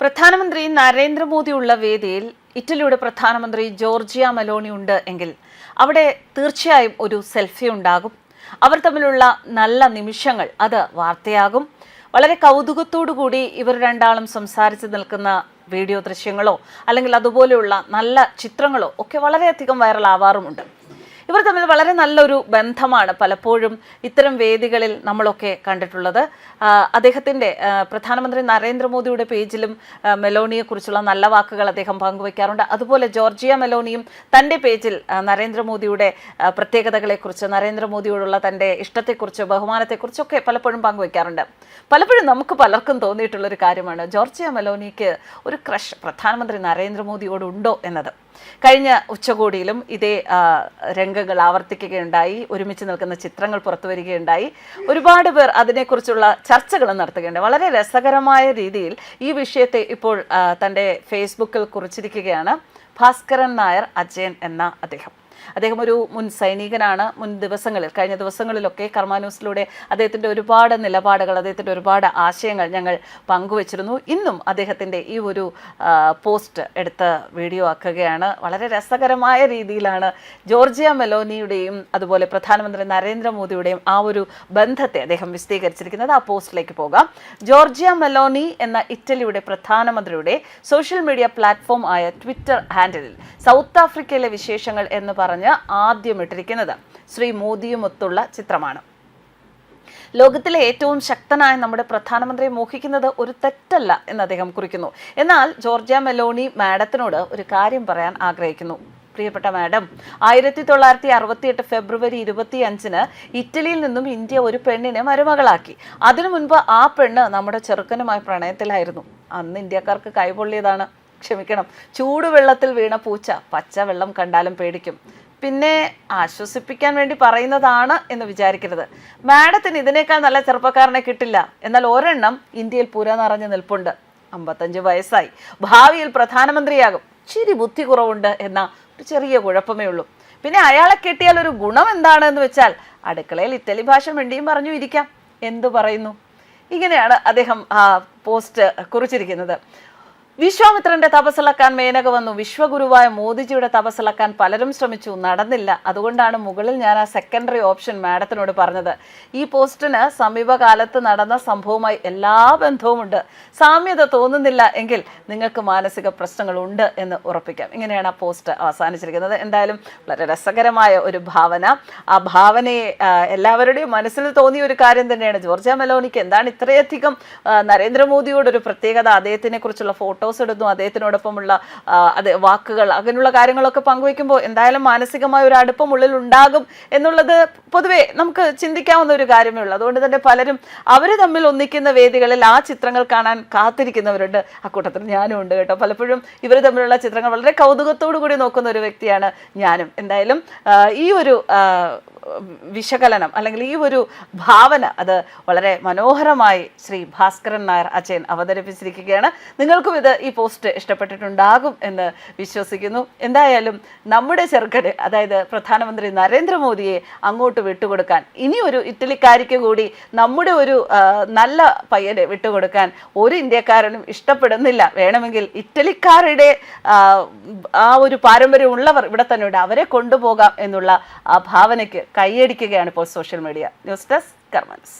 പ്രധാനമന്ത്രി നരേന്ദ്രമോദി ഉള്ള വേദിയിൽ ഇറ്റലിയുടെ പ്രധാനമന്ത്രി ജോർജിയ മലോണി ഉണ്ട് എങ്കിൽ അവിടെ തീർച്ചയായും ഒരു സെൽഫി ഉണ്ടാകും. അവർ തമ്മിലുള്ള നല്ല നിമിഷങ്ങൾ അത് വാർത്തയാകും. വളരെ കൂടി ഇവർ രണ്ടാളും സംസാരിച്ച് നിൽക്കുന്ന വീഡിയോ ദൃശ്യങ്ങളോ അല്ലെങ്കിൽ അതുപോലെയുള്ള നല്ല ചിത്രങ്ങളോ ഒക്കെ വളരെയധികം വൈറലാവാറുമുണ്ട്. ഇവർ തമ്മിൽ വളരെ നല്ലൊരു ബന്ധമാണ് പലപ്പോഴും ഇത്തരം വേദികളിൽ നമ്മളൊക്കെ കണ്ടിട്ടുള്ളത്. അദ്ദേഹത്തിന്റെ പ്രധാനമന്ത്രി നരേന്ദ്രമോദിയുടെ പേജിലും മെലോണിയെക്കുറിച്ചുള്ള നല്ല വാക്കുകൾ അദ്ദേഹം പങ്കുവയ്ക്കാറുണ്ട് അതുപോലെ ജോർജിയ മെലോണിയും തന്റെ പേജിൽ നരേന്ദ്രമോദിയുടെ പ്രത്യേകതകളെക്കുറിച്ച് നരേന്ദ്രമോദിയോടുള്ള തന്റെ ഇഷ്ടത്തെക്കുറിച്ച് ബഹുമാനത്തെക്കുറിച്ചൊക്കെ പലപ്പോഴും പങ്കുവയ്ക്കാറുണ്ട് പലപ്പോഴും നമുക്ക് പലർക്കും തോന്നിയിട്ടുള്ളൊരു കാര്യമാണ് ജോർജിയ മെലോണിക്ക് ഒരു ക്രഷ് പ്രധാനമന്ത്രി നരേന്ദ്രമോദിയോടുണ്ടോ എന്നത്. കഴിഞ്ഞ ഉച്ചകോടിയിലും ഇതേ രംഗങ്ങൾ ആവർത്തിക്കുകയുണ്ടായി ഒരുമിച്ച് നിൽക്കുന്ന ചിത്രങ്ങൾ പുറത്തു വരികയുണ്ടായി. ഒരുപാട് പേർ അതിനെക്കുറിച്ചുള്ള ചർച്ചകൾ നടത്തുകയുണ്ട്. വളരെ രസകരമായ രീതിയിൽ ഈ വിഷയത്തെ ഇപ്പോൾ തന്റെ ഫേസ്ബുക്കിൽ കുറിച്ചിരിക്കുകയാണ് ഭാസ്കരൻ നായർ അജയൻ എന്ന അദ്ദേഹം. അദ്ദേഹം ഒരു മുൻ സൈനികനാണ് മുൻ ദിവസങ്ങളിൽ കഴിഞ്ഞ ദിവസങ്ങളിലൊക്കെ കർമാനൂസിലൂടെ അദ്ദേഹത്തിന്റെ ഒരുപാട് നിലപാടുകൾ അദ്ദേഹത്തിന്റെ ഒരുപാട് ആശയങ്ങൾ ഞങ്ങൾ പങ്കുവച്ചിരുന്നു. ഇന്നും അദ്ദേഹത്തിന്റെ ഈ ഒരു പോസ്റ്റ് എടുത്ത് വീഡിയോ ആക്കുകയാണ്. വളരെ രസകരമായ രീതിയിലാണ് ജോർജിയ മെലോനിയുടെയും അതുപോലെ പ്രധാനമന്ത്രി നരേന്ദ്രമോദിയുടെയും ആ ഒരു ബന്ധത്തെ അദ്ദേഹം വിശദീകരിച്ചിരിക്കുന്നത്. ആ പോസ്റ്റിലേക്ക് പോകാം. ജോർജിയ മെലോനി എന്ന ഇറ്റലിയുടെ പ്രധാനമന്ത്രിയുടെ സോഷ്യൽ മീഡിയ പ്ലാറ്റ്ഫോം ആയ ട്വിറ്റർ ഹാൻഡിലിൽ സൗത്ത് ആഫ്രിക്കയിലെ വിശേഷങ്ങൾ എന്ന് പറഞ്ഞ് ആദ്യം ഇട്ടിരിക്കുന്നത് ശ്രീ മോദിയുമൊത്തുള്ള ചിത്രമാണ്. ലോകത്തിലെ ഏറ്റവും ശക്തനായ നമ്മുടെ പ്രധാനമന്ത്രിയെ മോഹിക്കുന്നത് ഒരു തെറ്റല്ല എന്ന് അദ്ദേഹം കുറിക്കുന്നു. എന്നാൽ ജോർജിയ മെലോണി മാഡത്തിനോട് ഒരു കാര്യം പറയാൻ ആഗ്രഹിക്കുന്നു. പ്രിയപ്പെട്ട മാഡം ആയിരത്തി തൊള്ളായിരത്തി അറുപത്തിയെട്ട് ഫെബ്രുവരി ഇരുപത്തി അഞ്ചിന് ഇറ്റലിയിൽ നിന്നും ഇന്ത്യ ഒരു പെണ്ണിനെ മരുമകളാക്കി. അതിനു മുൻപ് ആ പെണ്ണ് നമ്മുടെ ചെറുക്കനുമായി പ്രണയത്തിലായിരുന്നു. അന്ന് ഇന്ത്യക്കാർക്ക് കൈപൊള്ളിയതാണ് ക്ഷമിക്കണം. ചൂടുവെള്ളത്തിൽ വീണ പൂച്ച പച്ച വെള്ളം കണ്ടാലും പേടിക്കും. പിന്നെ ആശ്വസിപ്പിക്കാൻ വേണ്ടി പറയുന്നതാണ് എന്ന് വിചാരിക്കരുത്. മാഡത്തിന് ഇതിനേക്കാൾ നല്ല ചെറുപ്പക്കാരനെ കിട്ടില്ല. എന്നാൽ ഒരെണ്ണം ഇന്ത്യയിൽ പുര നിറഞ്ഞു നിൽപ്പുണ്ട്. അമ്പത്തഞ്ച് വയസ്സായി. ഭാവിയിൽ പ്രധാനമന്ത്രിയാകും. ചിരി ബുദ്ധി കുറവുണ്ട് എന്ന ഒരു ചെറിയ കുഴപ്പമേ ഉള്ളൂ. പിന്നെ അയാളെ കിട്ടിയാൽ ഒരു ഗുണം എന്താണ് എന്ന് വെച്ചാൽ അടുക്കളയിൽ ഇറ്റലി ഭാഷ വേണ്ടിയും പറഞ്ഞു ഇരിക്കാം. എന്തു പറയുന്നു? ഇങ്ങനെയാണ് അദ്ദേഹം പോസ്റ്റ് കുറിച്ചിരിക്കുന്നത്. വിശ്വാമിത്രന്റെ തപസ്സിളക്കാൻ മേനക വന്നു വിശ്വഗുരുവായ മോദിജിയുടെ തപസ്സിളക്കാൻ പലരും ശ്രമിച്ചു. നടന്നില്ല. അതുകൊണ്ടാണ് മുകളിൽ ഞാൻ ആ സെക്കൻഡറി ഓപ്ഷൻ മാഡത്തിനോട് പറഞ്ഞത്. ഈ പോസ്റ്റിന് സമീപകാലത്ത് നടന്ന സംഭവവുമായി എല്ലാ ബന്ധവുമുണ്ട്. സാമ്യത തോന്നുന്നില്ല എങ്കിൽ നിങ്ങൾക്ക് മാനസിക പ്രശ്നങ്ങളുണ്ട് എന്ന് ഉറപ്പിക്കാം. ഇങ്ങനെയാണ് ആ പോസ്റ്റ് അവസാനിച്ചിരിക്കുന്നത്. എന്തായാലും വളരെ രസകരമായ ഒരു ഭാവന. ആ ഭാവനയെ എല്ലാവരുടെയും മനസ്സിൽ തോന്നിയ ഒരു കാര്യം തന്നെയാണ്. ജോർജിയ മെലോണിക്ക് എന്താണ് ഇത്രയധികം നരേന്ദ്രമോദിയോടൊരു പ്രത്യേകത അദ്ദേഹത്തിനെ കുറിച്ചുള്ള ഫോട്ടോസ് ഇടുന്നു അദ്ദേഹത്തിനോടൊപ്പമുള്ള വാക്കുകൾ അങ്ങനെയുള്ള കാര്യങ്ങളൊക്കെ പങ്കുവയ്ക്കുമ്പോൾ എന്തായാലും മാനസികമായ ഒരു അടുപ്പം ഉള്ളിൽ ഉണ്ടാകും എന്നുള്ളത് പൊതുവേ നമുക്ക് ചിന്തിക്കാവുന്ന ഒരു കാര്യമേ ഉള്ളൂ. അതുകൊണ്ട് തന്നെ പലരും അവർ തമ്മിൽ ഒന്നിക്കുന്ന വേദികളിൽ ആ ചിത്രങ്ങൾ കാണാൻ കാത്തിരിക്കുന്നവരുണ്ട്. അക്കൂട്ടത്തിൽ ഞാനും ഉണ്ട് കേട്ടോ. പലപ്പോഴും ഇവർ തമ്മിലുള്ള ചിത്രങ്ങൾ വളരെ കൗതുകത്തോടു കൂടി നോക്കുന്ന ഒരു വ്യക്തിയാണ് ഞാനും. എന്തായാലും ഈ ഒരു വിശകലനം അല്ലെങ്കിൽ ഈ ഒരു ഭാവന അത് വളരെ മനോഹരമായി ശ്രീ ഭാസ്കരൻ നായർ അച്ഛൻ അവതരിപ്പിച്ചിരിക്കുകയാണ്. നിങ്ങൾക്കും ഇത് ഈ പോസ്റ്റ് ഇഷ്ടപ്പെട്ടിട്ടുണ്ടാകും എന്ന് വിശ്വസിക്കുന്നു. എന്തായാലും നമ്മുടെ ചെറുക്കന് അതായത് പ്രധാനമന്ത്രി നരേന്ദ്രമോദിയെ അങ്ങോട്ട് വിട്ടുകൊടുക്കാൻ ഇനി ഒരു ഇറ്റലിക്കാരിക്ക് കൂടി നമ്മുടെ ഒരു നല്ല പയ്യനെ വിട്ടുകൊടുക്കാൻ ഒരു ഇന്ത്യക്കാരനും ഇഷ്ടപ്പെടുന്നില്ല. വേണമെങ്കിൽ ഇറ്റലിക്കാരുടെ ആ, ഒരു പാരമ്പര്യം ഉള്ളവർ ഇവിടെ തന്നെ ഉണ്ട്. അവരെ കൊണ്ടുപോകാം എന്നുള്ള ആ ഭാവനയ്ക്ക് കൈയടിക്കുകയാണ് ഇപ്പോൾ സോഷ്യൽ മീഡിയ ന്യൂസ് ഡെസ്ക് കർമ്മൻസ്